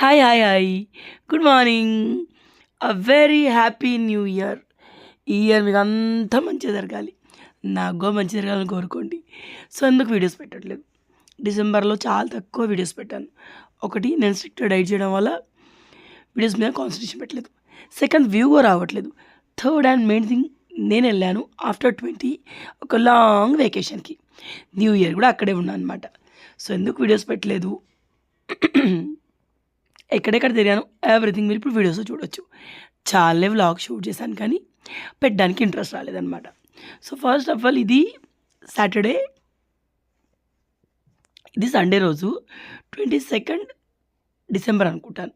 Hi hi hi good morning a very happy new year ఈ year మీకు అంతా మంచిగా జరగాలి. నాకు మంచి జరగాలని కోరుకోండి. సో ఎందుకు వీడియోస్ పెట్టట్లేదు? డిసెంబర్లో చాలా తక్కువ వీడియోస్ పెట్టాను. ఒకటి నేను స్ట్రిక్ట్ డైట్ చేయడం వల్ల వీడియోస్ మీద కాన్సన్ట్రేషన్ పెట్టలేదు. సెకండ్ వ్యూ రావట్లేదు. థర్డ్ అండ్ మెయిన్ థింగ్ నేను వెళ్ళాను ఆఫ్టర్ ట్వంటీ ఒక లాంగ్ వెకేషన్కి న్యూ ఇయర్ కూడా అక్కడే ఉన్నాను అనమాట సో ఎందుకు వీడియోస్ పెట్టలేదు? ఎక్కడెక్కడ తిరిగాను ఎవ్రీథింగ్ మీరు ఇప్పుడు వీడియోస్ చూడొచ్చు. చాలానే వ్లాగ్ షూట్ చేశాను కానీ పెట్టడానికి ఇంట్రెస్ట్ రాలేదన్నమాట. సో ఫస్ట్ ఆఫ్ ఆల్ ఇది సాటర్డే ఇది సండే రోజు ట్వంటీ సెకండ్ డిసెంబర్ అనుకుంటాను.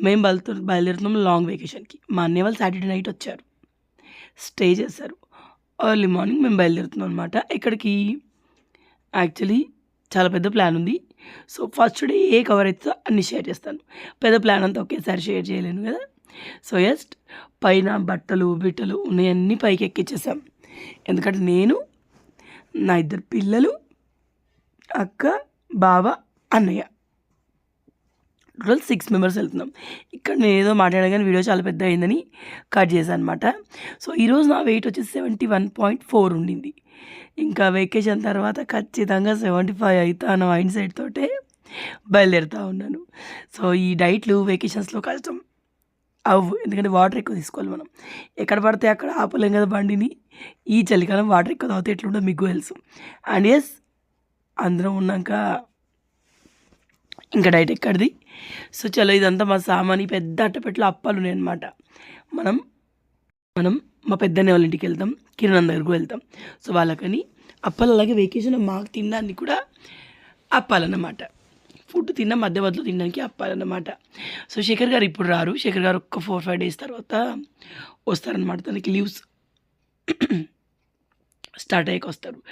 మేము బయలుతు బయలుదేరుతున్నాం లాంగ్ వెకేషన్కి మా అన్నయ్య వాళ్ళు సాటర్డే నైట్ వచ్చారు. స్టే చేశారు. ఎర్లీ మార్నింగ్ మేము బయలుదేరుతున్నాం అనమాట ఎక్కడికి? యాక్చువల్లీ చాలా పెద్ద ప్లాన్ ఉంది. సో ఫస్ట్ డే ఏ కవర్ అవుతుందో అన్ని షేర్ చేస్తాను. పెద్ద ప్లాన్ అంతా ఒకేసారి షేర్ చేయలేను కదా. సో జస్ట్ పైన బట్టలు బిట్టలు ఉన్నాయన్నీ పైకి ఎక్కించేసాం ఎందుకంటే నేను నా ఇద్దరు పిల్లలు అక్క బావ అన్నయ్య. టోటల్ సిక్స్ మెంబర్స్ వెళ్తున్నాం. ఇక్కడ నేను ఏదో మాట్లాడగానే కానీ వీడియో చాలా పెద్ద అయిందని కట్ చేశాను అనమాట సో ఈరోజు నా వెయిట్ వచ్చేసి సెవెంటీ వన్ పాయింట్ ఫోర్ ఉండింది. ఇంకా వెకేషన్ తర్వాత ఖచ్చితంగా సెవెంటీ ఫైవ్ అవుతాను మైండ్ సెట్ తోటే బయలుదేరుతూ ఉన్నాను. సో ఈ డైట్లు వెకేషన్స్లో కష్టం. అవ్వు. ఎందుకంటే వాటర్ ఎక్కువ తీసుకోవాలి మనం. ఎక్కడ పడితే అక్కడ ఆపలేం కదా బండిని. ఈ చలికాలం వాటర్ ఎక్కువ తాగితే ఎట్లుండో మీకు తెలుసు. అండ్ ఎస్ అందరం ఉన్నాక ఇంకా డైట్ ఎక్కడిది? సో చలో ఇదంతా మా సామాన్ పెద్ద అట్టపెట్లో అప్పాలు ఉన్నాయన్నమాట. మనం మనం మా పెద్దనే వాళ్ళ ఇంటికి వెళ్తాం కిరణ్ దగ్గరకు వెళ్తాం. సో వాళ్ళకని అప్పాలు అలాగే వెకేషన్ మాకు తినడానికి కూడా అప్పాలన్నమాట. ఫుడ్ తిన్న మధ్య మధ్యలో తినడానికి అప్పాలన్నమాట. సో శేఖర్ గారు ఇప్పుడు రారు. శేఖర్ గారు ఒక ఫోర్ ఫైవ్ డేస్ తర్వాత వస్తారనమాట తనకి లీవ్స్ స్టార్ట్ అయ్యాక వస్తారు.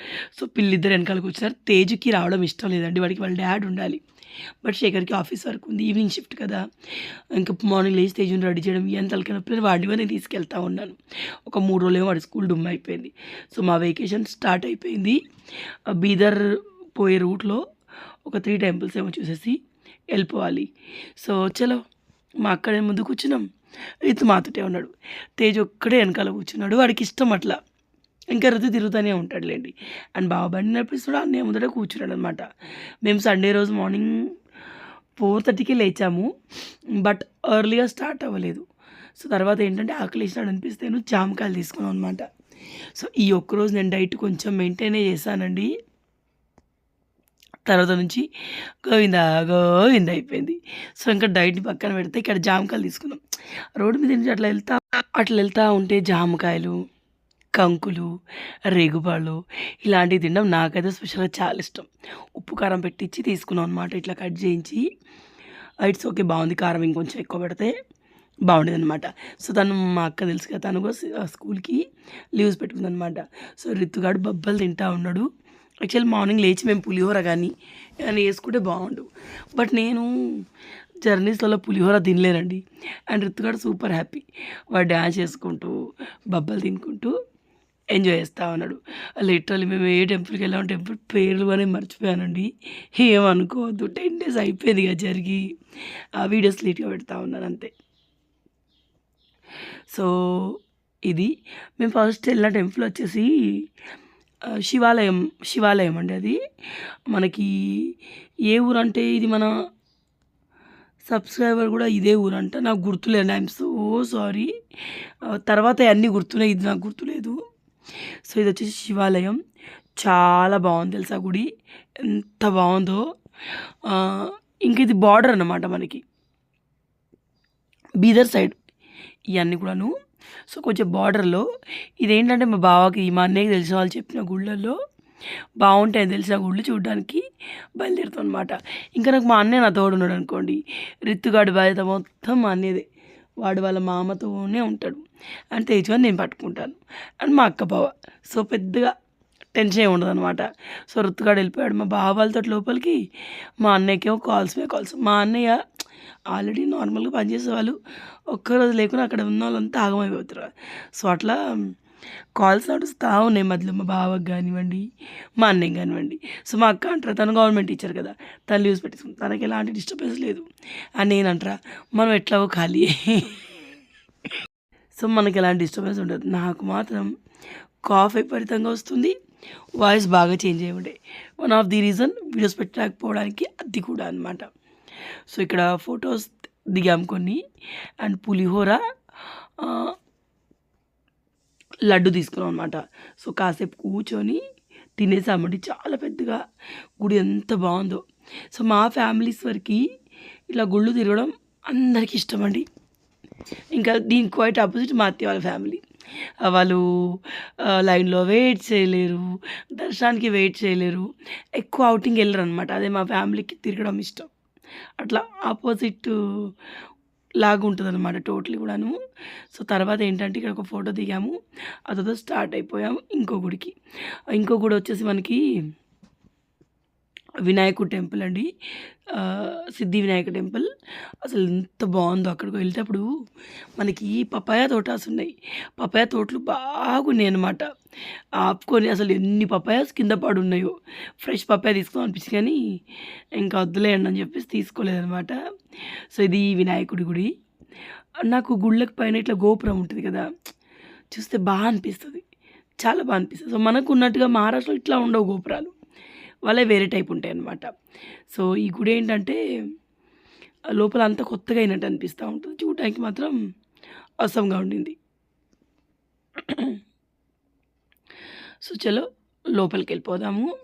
సో పిల్లిద్దరు వెనకాల వచ్చినారు. తేజుకి రావడం ఇష్టం లేదండి. వాడికి వాళ్ళ డాడ్ ఉండాలి. బట్ శేఖర్కి ఆఫీస్ వర్క్ ఉంది ఈవినింగ్ షిఫ్ట్ కదా. ఇంకా మార్నింగ్ లేచి తేజుని రెడీ చేయడం ఎంత తలకినప్పుడు వాడిని నేను తీసుకెళ్తా ఉన్నాను. ఒక మూడు రోజులేమో వాడి స్కూల్ డుమ్ అయిపోయింది. సో మా వెకేషన్ స్టార్ట్ అయిపోయింది. బీదర్ పోయే రూట్లో ఒక త్రీ టెంపుల్స్ ఏమో చూసేసి వెళ్ళిపోవాలి. సో చలో మా అక్కడే ముందు కూర్చున్నాం. రితు మాతోటే ఉన్నాడు. తేజ్ ఒక్కడే వెనకాల కూర్చున్నాడు. వాడికి ఇష్టం అట్లా. ఇంకా రుతు తిరుగుతూనే ఉంటాడులేండి. అండ్ బాబా బండి నడిపిస్తాడు అన్నీ ముందర కూర్చున్నాడు అనమాట మేము సండే రోజు మార్నింగ్ ఫోర్ థర్టీకి లేచాము బట్ ఎర్లీగా స్టార్ట్ అవ్వలేదు. సో తర్వాత ఏంటంటే ఆకలి వేసినాడు అనిపిస్తే నేను జామకాయలు తీసుకున్నాను అనమాట సో ఈ ఒక్కరోజు నేను డైట్ కొంచెం మెయింటైనే చేశానండి. తర్వాత నుంచి గోవింద గోవింద అయిపోయింది. సో ఇంకా డైట్ని పక్కన పెడితే ఇక్కడ జామకాయలు తీసుకున్నాం. రోడ్డు మీద నుంచి అట్లా వెళ్తా అట్లా వెళ్తూ ఉంటే జామకాయలు కంకులు రేగుబాళ్ళు ఇలాంటివి తినడం నాకైతే స్పెషల్గా చాలా ఇష్టం. ఉప్పు కారం పెట్టించి తీసుకున్నాం అనమాట ఇట్లా కట్ చేయించి ఇట్స్ ఓకే బాగుంది కారం ఇంకొంచెం ఎక్కువ పెడితే బాగుండేది అనమాట సో తను మా అక్క తెలుసు కదా తను కూడా స్కూల్కి లీవ్స్ పెట్టుకుంది అనమాట సో రిత్తుగాడు బబ్బలు తింటా ఉన్నాడు. యాక్చువల్ మార్నింగ్ లేచి మేము పులిహోర కానీ అని వేసుకుంటే బాగుండు. బట్ నేను జర్నీస్లలో పులిహోర తినలేనండి. అండ్ రిత్తుగాడు సూపర్ హ్యాపీ. వాడు డ్యాన్స్ చేసుకుంటూ బబ్బలు తినుకుంటూ ఎంజాయ్ చేస్తూ ఉన్నాడు. లిటరల్లీ మేము ఏ టెంపుల్కి వెళ్ళాము టెంపుల్ పేర్లు అని మర్చిపోయానండి. ఏమనుకోవద్దు. టెన్ డేస్ అయిపోయింది కదా జరిగి. ఆ వీడియోస్ లేట్గా పెడతా ఉన్నాను అంతే. సో ఇది మేము ఫస్ట్ వెళ్ళిన టెంపుల్ వచ్చేసి శివాలయం శివాలయం అండి అది. మనకి ఏ ఊరు అంటే ఇది మన సబ్స్క్రైబర్ కూడా ఇదే ఊరంట. నాకు గుర్తులేదు. I'm so sorry. తర్వాత అన్నీ గుర్తున్నాయి. ఇది నాకు గుర్తులేదు. సో ఇది వచ్చేసి శివాలయం. చాలా బాగుంది తెలుసా గుడి? ఎంత బాగుందో. ఇంక ఇది బార్డర్ అన్నమాట మనకి. బీదర్ సైడ్ ఇవన్నీ కూడాను. సో కొంచెం బార్డర్లో ఇదేంటంటే మా బావకి మా అన్నయ్యకి తెలిసిన వాళ్ళు చెప్పిన గుళ్ళల్లో బాగుంటాయి తెలిసిన గుళ్ళు చూడడానికి బయలుదేరుతాం అనమాట ఇంకా నాకు మా అన్నయ్య నా తోడు ఉన్నాడు అనుకోండి. రిత్తుగాడి బాధ్యత మొత్తం మా అన్నయ్యదే. వాడు వాళ్ళ మామతోనే ఉంటాడు. అండ్ తెచ్చుకొని నేను పట్టుకుంటాను. అండ్ మా అక్క బావ. సో పెద్దగా టెన్షన్ ఏమి ఉండదు అనమాట సో రుత్తుగాడు వెళ్ళిపోయాడు. మా బావ వాళ్ళతో లోపలికి మా అన్నయ్యకేమో కాల్స్ మీద కాల్స్. మా అన్నయ్య ఆల్రెడీ నార్మల్గా పనిచేసే వాళ్ళు ఒక్కరోజు లేకుండా అక్కడ ఉన్న వాళ్ళంతా ఆగమైపోతారు. సో అట్లా కాల్స్ నడుస్తా ఉన్నాయి మధ్యలో మా బావకి కానివ్వండి మా అన్నయ్య కానివ్వండి. సో మా అక్క అంటారా తను గవర్నమెంట్ టీచర్ కదా తను లీవ్స్ పెట్టేసుకుంది తనకి ఎలాంటి డిస్టర్బెన్స్ లేదు. అని నేను అంటారా మనం ఎట్లాగో ఖాళీ? సో మనకి ఎలాంటి డిస్టర్బెన్స్ ఉండదు. నాకు మాత్రం కాఫ్ విపరీతంగా వస్తుంది. వాయిస్ బాగా చేంజ్ అయి ఉండే. One of the reason videos పెట్టలేకపోవడానికి అది కూడా అనమాట సో ఇక్కడ ఫొటోస్ దిగాం కొన్ని. అండ్ పులిహోర లడ్డు తీసుకున్నాం అనమాట సో కాసేపు కూర్చొని తినేసామండి చాలా పెద్దగా గుడి ఎంత బాగుందో. సో మా ఫ్యామిలీస్ వరకు ఇలా గుళ్ళు తిరగడం అందరికీ ఇష్టం అండి. ఇంకా దీనికి క్వైట్ ఆపోజిట్ మా అత్తయ్య వాళ్ళ ఫ్యామిలీ. వాళ్ళు లైన్లో వెయిట్ చేయలేరు దర్శనానికి వెయిట్ చేయలేరు ఎక్కువ అవుటింగ్ వెళ్ళరు అనమాట అదే మా ఫ్యామిలీకి తిరగడం ఇష్టం. అట్లా ఆపోజిట్ లాగా ఉంటుంది అనమాట టోటలీ కూడాను. సో తర్వాత ఏంటంటే ఇక్కడ ఒక ఫోటో దిగాము. ఆ తర్వాత స్టార్ట్ అయిపోయాము ఇంకో గుడికి. ఇంకో గుడి వచ్చేసి మనకి వినాయకుడు టెంపుల్ అండి. సిద్ధి వినాయక టెంపుల్. అసలు ఎంత బాగుందో అక్కడికి వెళ్తేప్పుడు మనకి పపాయ తోటాస్ ఉన్నాయి. పపాయ తోటలు బాగున్నాయి అనమాట ఆపుకొని అసలు ఎన్ని పపాయాస్ కింద పడి ఉన్నాయో ఫ్రెష్ పపాయ తీసుకుందాం అనిపించింది కానీ ఇంకా వద్దులేండి అని చెప్పేసి తీసుకోలేదనమాట సో ఇది వినాయకుడి గుడి. నాకు గుళ్ళకి పైన ఇట్లా గోపురం ఉంటుంది కదా చూస్తే బాగా అనిపిస్తుంది. చాలా బాగా అనిపిస్తుంది. సో మనకు ఉన్నట్టుగా మహారాష్ట్రలో ఇట్లా ఉండవు గోపురాలు. వాళ్ళే వేరే టైప్ ఉంటాయి అన్నమాట సో ఈ గుడి ఏంటంటే లోపల అంతా కొత్తగా అయినట్టు అనిపిస్తూ ఉంటుంది. చూడటానికి మాత్రం అసంగా ఉండింది. సో చలో లోపలికి వెళ్ళిపోదాము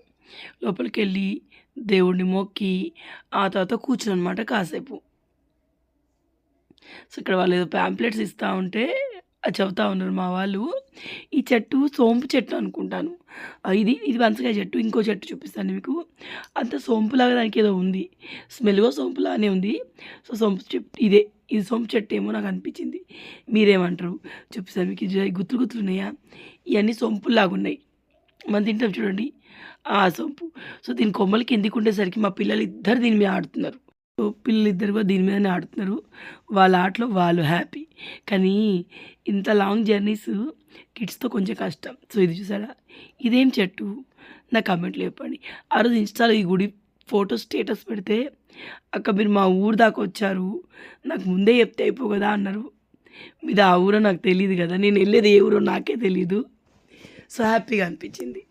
లోపలికి వెళ్ళి దేవుడిని మొక్కి ఆ తర్వాత కూర్చుని అనమాట కాసేపు. సో ఇక్కడ వాళ్ళు ఏదో ప్యాంప్లెట్స్ ఇస్తూ ఉంటే అది చెబుతా ఉన్నారు మా వాళ్ళు. ఈ చెట్టు సోంపు చెట్టు అనుకుంటాను. ఇది ఇది వంచకాయ చెట్టు ఇంకో చెట్టు చూపిస్తాను మీకు. అంత సోంపులాగా దానికి ఏదో ఉంది. స్మెల్గా సోంపులానే ఉంది. సో సోంపు చెట్టు ఇదే. ఇది సోంపు చెట్టు ఏమో నాకు అనిపించింది. మీరేమంటారు? చూపిస్తాను మీకు. ఇది గుత్తులు గుత్తులు ఉన్నాయా? ఇవన్నీ సోంపులాగా ఉన్నాయి మనం తింటాం చూడండి. ఆ సోంపు. సో దీని కొమ్మలు కిందికి ఉండేసరికి మా పిల్లలు ఇద్దరు దీని మీద ఆడుతున్నారు. సో పిల్లలు ఇద్దరు కూడా దీని మీదనే ఆడుతున్నారు. వాళ్ళ ఆటలో వాళ్ళు హ్యాపీ. కానీ ఇంత లాంగ్ జర్నీస్ కిడ్స్తో కొంచెం కష్టం. సో ఇది చూసారా? ఇదేం చెట్టు? నా కమెంట్లో చెప్పండి. ఆ రోజు ఇన్స్టాలో ఈ గుడి ఫోటో స్టేటస్ పెడితే అక్క మీరు మా ఊరు దాకా వచ్చారు. నాకు ముందే చెప్తే అయిపో కదా అన్నారు. మీద ఆ ఊరో నాకు తెలియదు కదా. నేను వెళ్ళేది ఏ ఊరో నాకే తెలియదు సో హ్యాపీగా అనిపించింది.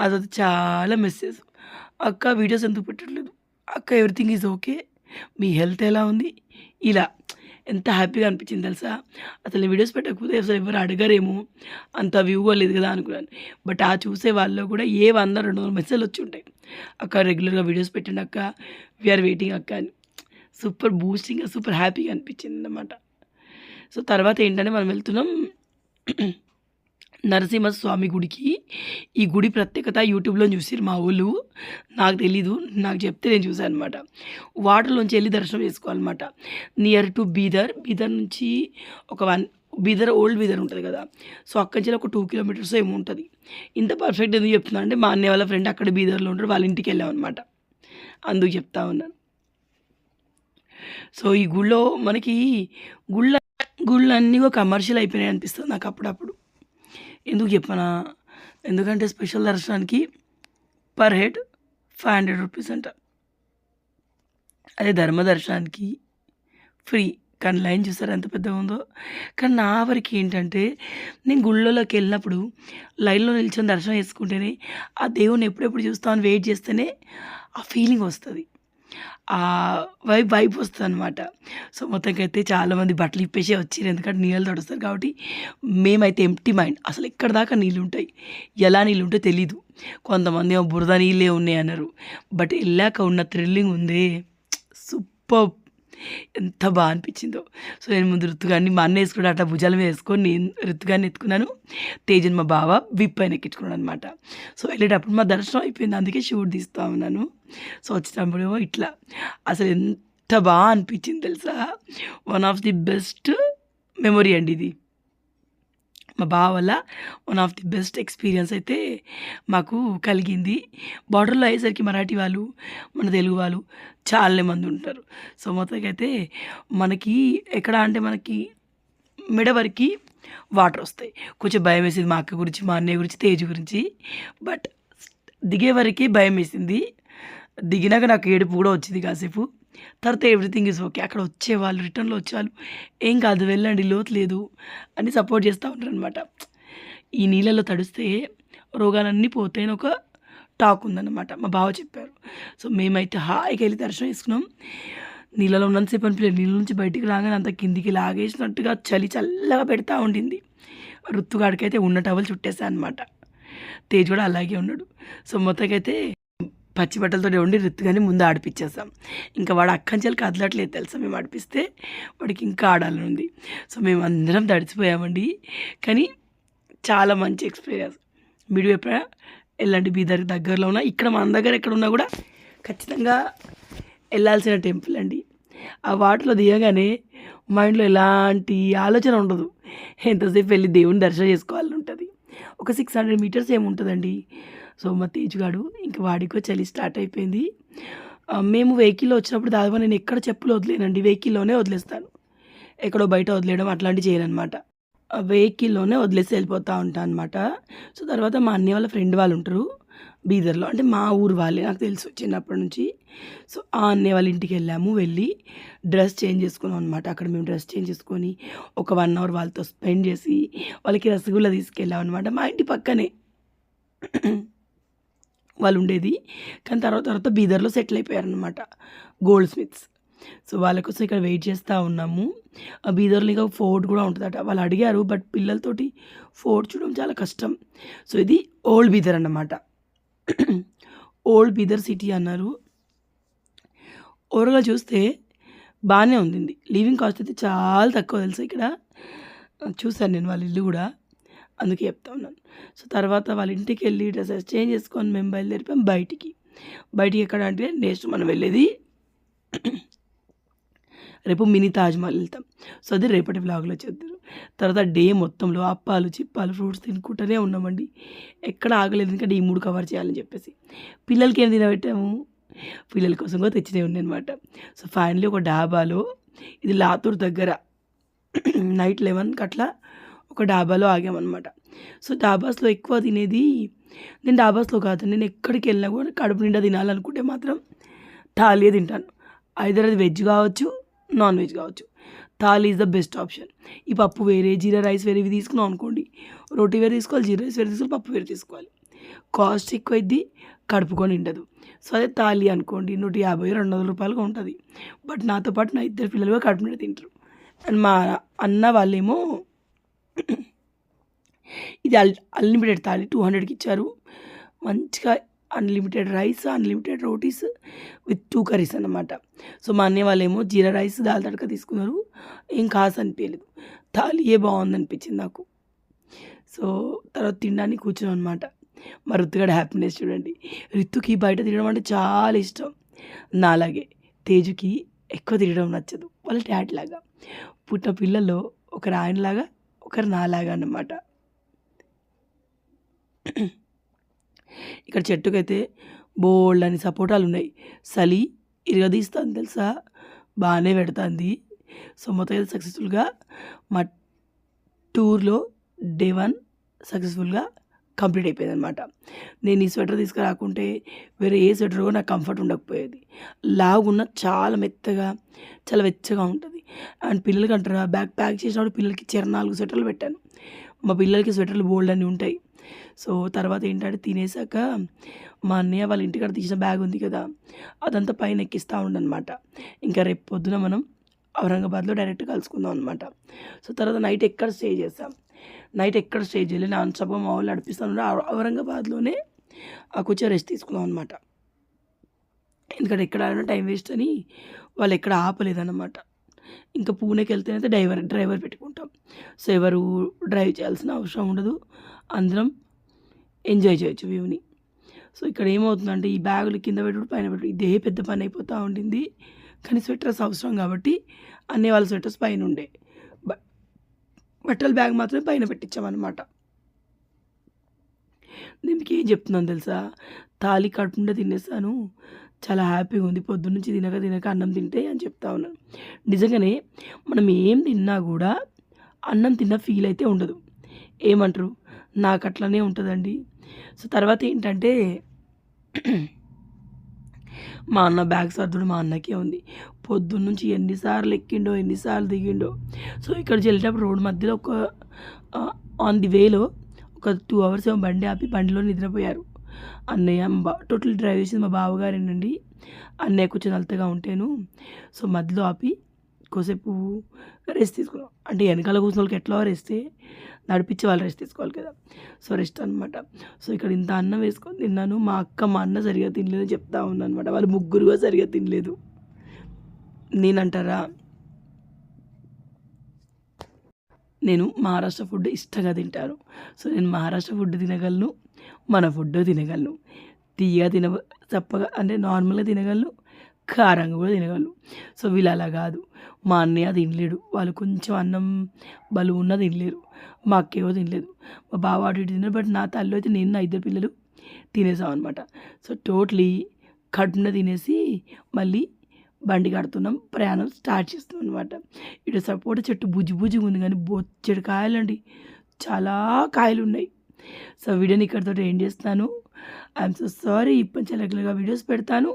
అదొక చాలా మెసేజ్ అక్క వీడియోస్ ఎందుకు పెట్టట్లేదు? అక్క ఎవ్రీథింగ్ ఈజ్ ఓకే. మీ హెల్త్ ఎలా ఉంది? ఇలా. ఎంత హ్యాపీగా అనిపించింది తెలుసా? అసలు వీడియోస్ పెట్టకపోతే అసలు ఎవరు అడగరేమో? అంత వ్యూ లేదు కదా అనుకున్నాను. బట్ ఆ చూసే వాళ్ళలో కూడా ఏ వంద రెండు వందల మెసేజ్లు వచ్చి ఉంటాయి. అక్క రెగ్యులర్గా వీడియోస్ పెట్టండి అక్క. వీఆర్ వెయిటింగ్ అక్క అని. సూపర్ బూస్టింగ్గా సూపర్ హ్యాపీగా అనిపించింది అన్నమాట. సో తర్వాత ఏంటంటే మనం వెళ్తున్నాం. నరసింహస్వామి గుడికి. ఈ గుడి ప్రత్యేకత యూట్యూబ్లో చూసారు మా ఊళ్ళు. నాకు తెలీదు నాకు చెప్తే నేను చూసాను అనమాట వాటర్లోంచి వెళ్ళి దర్శనం చేసుకోవాలన్నమాట. నియర్ టు బీదర్ బీదర్ నుంచి ఒక వన్ బీదర్ ఓల్డ్ బీదర్ ఉంటుంది కదా. సో అక్కడి నుంచి ఒక టూ కిలోమీటర్స్ ఏమో ఉంటుంది. ఇంత పర్ఫెక్ట్ ఎందుకు చెప్తున్నా అంటే మా అన్నయ్య వాళ్ళ ఫ్రెండ్ అక్కడ బీదర్లో ఉంటారు వాళ్ళ ఇంటికి వెళ్ళామన్నమాట. అందుకు చెప్తా ఉన్నాను సో ఈ గుళ్ళో మనకి గుళ్ళ గుళ్ళు అన్నీ ఒక కమర్షియల్ అయిపోయినాయి అనిపిస్తుంది నాకు అప్పుడప్పుడు. ఎందుకు చెప్పనా? ఎందుకంటే స్పెషల్ దర్శనానికి per head five hundred rupees అంట. అదే ధర్మ దర్శనానికి ఫ్రీ. కానీ లైన్ చూసారు ఎంత పెద్దగా ఉందో? కానీ నా వరకు ఏంటంటే నేను గుళ్ళలోకి వెళ్ళినప్పుడు లైన్లో నిల్చొని దర్శనం చేసుకుంటేనే ఆ దేవుని ఎప్పుడెప్పుడు చూస్తామని వెయిట్ చేస్తేనే ఆ ఫీలింగ్ వస్తుంది. వైబ్ వైబ్ వస్తుంది అనమాట సో మొత్తంకైతే చాలామంది బట్టలు ఇప్పేసే వచ్చారు ఎందుకంటే నీళ్ళు తడుస్తారు కాబట్టి మేమైతే ఎంప్టీ మైండ్ అసలు ఎక్కడ దాకా నీళ్ళు ఉంటాయి ఎలా నీళ్ళు ఉంటాయో తెలీదు. కొంతమంది బురద నీళ్ళే ఉన్నాయి అన్నారు. బట్ వెళ్ళాక ఉన్న థ్రిల్లింగ్ ఉంది. సూపర్ ఎంత బాగా అనిపించిందో. సో నేను ముందు ఋతుగాన్ని మా అన్న వేసుకుని అట్లా భుజాల మీద వేసుకొని నేను ఋతుగాన్ని ఎత్తుకున్నాను. తేజన్ మా బావ విప్ పైన ఎక్కించుకున్నాను అనమాట సో వెళ్ళేటప్పుడు మా దర్శనం అయిపోయింది అందుకే షూట్ తీస్తూ ఉన్నాను. సో వచ్చేటప్పుడు ఇట్లా. అసలు ఎంత బాగా అనిపించింది తెలుసా? One of the best memory అండి ఇది. మా బావ వల్ల one of the best experience అయితే మాకు కలిగింది. బార్డర్లో అయ్యేసరికి మరాఠీ వాళ్ళు మన తెలుగు వాళ్ళు చాలా మంది ఉంటారు. సో మొత్తానికి అయితే మనకి ఎక్కడ అంటే మనకి మెడ వరకు వాటర్ వస్తాయి. కొంచెం భయం వేసింది మా అక్క గురించి మా అన్నయ్య గురించి తేజ్ గురించి. బట్ దిగే వరకే భయం వేసింది. దిగినాక నాకు ఏడుపు కూడా వచ్చింది కాసేపు. తర్వాత ఎవ్రీథింగ్ ఈజ్ ఓకే అక్కడ వచ్చేవాళ్ళు రిటర్న్లో వచ్చేవాళ్ళు ఏం కాదు వెళ్ళండి లోతు లేదు అని సపోర్ట్ చేస్తూ ఉంటారు అనమాట ఈ నీళ్ళలో తడిస్తే రోగాలన్నీ పోతాయని ఒక టాక్ ఉందన్నమాట. మా బావ చెప్పారు. సో మేమైతే హాయిగా వెళ్ళి దర్శనం చేసుకున్నాం. నీళ్ళలో ఉన్నంతసేపు అనిపించలేదు. నీళ్ళ నుంచి బయటికి రాగానే అంత కిందికి లాగేసినట్టుగా చలి చల్లగా పెడతా ఉండింది. రుత్తుగాడికైతే ఉన్న టవల్ చుట్టేసా అనమాట తేజ్ కూడా అలాగే ఉన్నాడు. సో మొత్తకైతే పచ్చి బట్టలతో ఉండి రిత్తుగాని ముందు ఆడిపించేస్తాం ఇంకా వాడు అక్కంచెలు కదలట్లేదు తెలుసా? మేము ఆడిపిస్తే వాడికి ఇంకా ఆడాలని ఉంది సో మేము అందరం తడిచిపోయామండి. కానీ చాలా మంచి ఎక్స్పీరియన్స్. మీరు ఎప్పుడైనా ఎలాంటి బీదర్కి దగ్గరలో ఉన్న ఇక్కడ మన దగ్గర ఎక్కడ ఉన్నా కూడా ఖచ్చితంగా వెళ్ళాల్సిన టెంపుల్ అండి. ఆ వాటిలో దిగగానే మైండ్లో ఎలాంటి ఆలోచన ఉండదు. ఎంతసేపు వెళ్ళి దేవుని దర్శనం చేసుకోవాలని ఉంటుంది ఒక సిక్స్ హండ్రెడ్ మీటర్స్ ఏముంటుందండి? సో మా తేజుగాడు ఇంక వాడికో చలి స్టార్ట్ అయిపోయింది. మేము వెహికల్లో వచ్చినప్పుడు దాదాపు నేను ఎక్కడ చెప్పులు వదిలేనండి. వెహికల్లోనే వదిలేస్తాను. ఎక్కడో బయట వదిలేయడం అట్లాంటివి చేయను అనమాట వెహికల్లోనే వదిలేసి వెళ్ళిపోతూ ఉంటాను అనమాట సో తర్వాత మా అన్నయ్య వాళ్ళ ఫ్రెండ్ వాళ్ళు ఉంటారు. బీదర్లో అంటే మా ఊరు వాళ్ళే నాకు తెలుసు చిన్నప్పటి నుంచి. సో ఆ అన్నయ్య వాళ్ళ ఇంటికి వెళ్ళాము వెళ్ళి డ్రెస్ చేంజ్ చేసుకున్నాం అనమాట అక్కడ మేము డ్రెస్ చేంజ్ చేసుకొని ఒక వన్ అవర్ వాళ్ళతో స్పెండ్ చేసి వాళ్ళకి రసగుల్లా తీసుకెళ్ళాం అనమాట మా ఇంటి పక్కనే వాళ్ళు ఉండేది కానీ తర్వాత తర్వాత బీదర్లో సెటిల్ అయిపోయారనమాట గోల్డ్ స్మిత్స్ సో వాళ్ళ కోసం ఇక్కడ వెయిట్ చేస్తూ ఉన్నాము. ఆ బీదర్లో ఇంకా ఫోర్ట్ కూడా ఉంటుందట. వాళ్ళు అడిగారు బట్ పిల్లలతోటి ఫోర్ట్ చూడడం చాలా కష్టం. సో ఇది ఓల్డ్ బీదర్ అన్నమాట. ఓల్డ్ బీదర్ సిటీ అన్నారు. ఓవరాల్గా చూస్తే బాగానే ఉంది లివింగ్ కాస్ట్ అయితే చాలా తక్కువ తెలుసు ఇక్కడ? చూశాను నేను వాళ్ళ ఇల్లు కూడా. అందుకే చెప్తా ఉన్నాను. సో తర్వాత వాళ్ళ ఇంటికి వెళ్ళి డ్రెస్సెస్ చేంజ్ చేసుకొని మేము బయలుదేరిపోయాం బయటికి. బయటికి ఎక్కడ అంటే నెక్స్ట్ మనం వెళ్ళేది రేపు మినీ తాజ్మహల్ వెళ్తాం. సో అది రేపటి బ్లాగ్లో చేద్దాం తర్వాత డే మొత్తంలో అప్పాలు చిప్పాలు ఫ్రూట్స్ తినుకుంటూనే ఉన్నామండి. ఎక్కడ ఆగలేదు ఎందుకంటే ఈ మూడు కవర్ చేయాలని చెప్పేసి. పిల్లలకి ఏం తినబెట్టాము? పిల్లల కోసం కూడా తెచ్చినవి ఉంది అనమాట సో ఫైనలీ ఒక డాబాలో ఇది లాతూర్ దగ్గర నైట్ లెవెన్కి అట్లా ఒక డాబాలో ఆగామన్నమాట. సో డాబాస్లో ఎక్కువ తినేది నేను డాబాస్లో కాదు. నేను ఎక్కడికి వెళ్ళినా కూడా కడుపు నిండా తినాలనుకుంటే మాత్రం థాలీయే తింటాను. ఐదర్ అది వెజ్ కావచ్చు నాన్ వెజ్ కావచ్చు. Thali is the best option. ఈ పప్పు వేరే జీరా రైస్ వేరే ఇవి తీసుకున్నాం అనుకోండి. రోటీ వేరే తీసుకోవాలి జీరా రైస్ వేరే తీసుకోవాలి పప్పు వేరే తీసుకోవాలి. కాస్ట్ ఎక్కువ అయింది కడుపుకొని ఉండదు సో అదే థాలీ అనుకోండి నూట యాభై రెండు వందల రూపాయలుగా ఉంటుంది. బట్ నాతో పాటు నా ఇద్దరు పిల్లలుగా కడుపు నిండా తింటారు. అండ్ మా అన్న వాళ్ళేమో ఇది అల్ అన్లిమిటెడ్ థాలి టూ హండ్రెడ్కి ఇచ్చారు. మంచిగా unlimited rice unlimited rotis with two curries అనమాట సో మా అన్నయ్య వాళ్ళేమో జీరా రైస్ దాల్ తడక తీసుకున్నారు. ఏం కాస్ అనిపించలేదు థాలీయే బాగుంది అనిపించింది నాకు. సో తర్వాత తినడానికి కూర్చున్నాం అనమాట మా ఋతుగడ హ్యాపీనెస్ చూడండి. రిత్తుకి బయట తినడం అంటే చాలా ఇష్టం. నాలాగే తేజుకి ఎక్కువ తినడం నచ్చదు. వాళ్ళ డాడ్ లాగా. పుట్టిన పిల్లల్లో ఒకరు ఆయనలాగా ఒకరు నాలాగా అన్నమాట ఇక్కడ చెట్టుకైతే బోల్డ్ అని సపోటాలు ఉన్నాయి చలి ఇరగదీస్తుంది తెలుసా? బాగానే పెడుతుంది. సో మొత్తం అయితే సక్సెస్ఫుల్గా మా టూర్లో డే వన్ సక్సెస్ఫుల్గా కంప్లీట్ అయిపోయింది అనమాట నేను ఈ స్వెటర్ తీసుకురాకుంటే వేరే ఏ స్వెటర్ కూడా నాకు కంఫర్ట్ ఉండకపోయేది. లాగున్న చాలా మెత్తగా చాలా వెచ్చగా ఉంటుంది. అండ్ పిల్లలకి అంటారా బ్యాగ్ ప్యాక్ చేసినప్పుడు పిల్లలకి చెర నాలుగు స్వెటర్లు పెట్టాను. మా పిల్లలకి స్వెటర్లు బోల్డ్ అని ఉంటాయి. సో తర్వాత ఏంటంటే తినేసాక మా అన్నయ్య వాళ్ళ ఇంటికాడ తీసిన బ్యాగ్ ఉంది కదా అదంతా పైన ఎక్కిస్తూ ఉండనమాట ఇంకా రేపు పొద్దున మనం ఔరంగాబాద్లో డైరెక్ట్ కలుసుకుందాం అనమాట. సో తర్వాత నైట్ ఎక్కడ స్టే చేస్తాం? నైట్ ఎక్కడ స్టే చేయలేదు నాన్ స్టాప్గా మా వాళ్ళు నడిపిస్తాను ఔరంగాబాద్లోనే ఆ కూర్చో రెస్ట్ తీసుకున్నాం అనమాట ఎందుకంటే ఎక్కడ టైం వేస్ట్ అని వాళ్ళు ఎక్కడ ఆపలేదన్నమాట. ఇంకా పూణేకి వెళ్తేనైతే డ్రైవర్ డ్రైవర్ పెట్టుకుంటాం. సో ఎవరు డ్రైవ్ చేయాల్సిన అవసరం ఉండదు. అందరం ఎంజాయ్ చేయొచ్చు వ్యూని. సో ఇక్కడ ఏమవుతుందంటే ఈ బ్యాగులు కింద పెట్టుడు పైన పెట్టుడు ఇదే పెద్ద పని అయిపోతూ ఉండింది. కానీ స్వెటర్స్ అవసరం కాబట్టి అన్నీ వాళ్ళ స్వెటర్స్ పైన ఉండే. బట్టల బ్యాగ్ మాత్రమే పైన పెట్టించామన్నమాట. దీనికి ఏం చెప్తున్నాను తెలుసా? తాళి కడుపుండా తినేసాను చాలా హ్యాపీగా ఉంది. పొద్దున్న నుంచి తినక తినక అన్నం తింటే అని చెప్తా ఉన్నాను నిజంగానే మనం ఏం తిన్నా కూడా అన్నం తిన్న ఫీల్ అయితే ఉండదు. ఏమంటారు? నాకు అట్లనే ఉంటుందండి. సో తర్వాత ఏంటంటే మా అన్న బ్యాగ్ సర్దుడు మా అన్నకే ఉంది. పొద్దున్నుంచి ఎన్నిసార్లు ఎక్కిండో ఎన్నిసార్లు దిగిండో. సో ఇక్కడ వెళ్ళేటప్పుడు రోడ్ మధ్యలో ఒక ఆన్ ది వేలో ఒక టూ అవర్స్ ఏమో బండి ఆపి బండిలో నిద్రపోయారు. అన్నయ్య బా టోటల్ డ్రైవ్ చేసింది మా బావగారేనండి అన్నయ్య కొంచెం అలతగా ఉంటాను. సో మధ్యలో ఆపి కొద్దిసేపు రెస్ట్ తీసుకున్నాం. అంటే వెనకాల కూర్చున్న వాళ్ళకి ఎట్లా రెస్టే నడిపించే వాళ్ళు రెస్ట్ తీసుకోవాలి కదా. సో రెస్ట్ అనమాట సో ఇక్కడ ఇంత అన్నం వేసుకొని తిన్నాను. మా అక్క మా అన్న సరిగా తినలేదు చెప్తా ఉన్నాను అనమాట వాళ్ళు ముగ్గురుగా సరిగా తినలేదు. నేనంటారా? నేను మహారాష్ట్ర ఫుడ్ ఇష్టంగా తింటాను. సో నేను మహారాష్ట్ర ఫుడ్ తినగలను మన ఫుడ్ తినగలను. తీయగా తిన తప్పగా అంటే నార్మల్గా తినగలను కారంగా కూడా తినగలను. సో వీళ్ళు అలా కాదు. మా అన్నయ్య తినలేడు. వాళ్ళు కొంచెం అన్నం బలు ఉన్నా తినలేరు. మా అక్కేవో తినలేదు. మా బావ అటు ఇటు తిన్నారు బట్ నా తల్లి అయితే నేను నా ఇద్దరు పిల్లలు తినేసాం అనమాట సో టోటలీ కడుపున తినేసి మళ్ళీ బండి కడుతున్నాం ప్రయాణం స్టార్ట్ చేస్తున్నాం అనమాట ఇటు సపోటా చెట్టు బుజ్జి బుజ్జి ఉంది కానీ బొచ్చడి కాయలండి. చాలా కాయలు ఉన్నాయి సో వీడియోని ఇక్కడితో ఏం చేస్తాను ఐఎమ్ సో సారీ ఇప్పటి నుంచి రెగ్యులర్గా వీడియోస్ పెడతాను.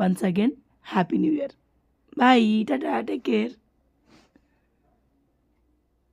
Once again happy new year bye tata take care